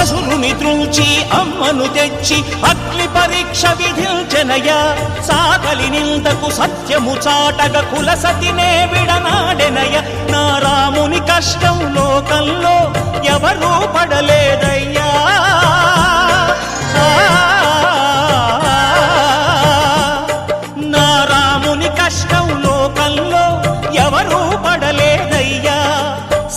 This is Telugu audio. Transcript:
అసురుని త్రుంచి అమ్మను తెచ్చి అగ్ని పరీక్ష విధించెనయా సాగలి నిందకు సత్యము చాటగ కుల సతినే విడనాడెనయ నా రాముని కష్టం లోకంలో ఎవరూ పడలేదయ్యా. నా రాముని కష్టం లోకంలో ఎవరూ పడలేదయ్యా.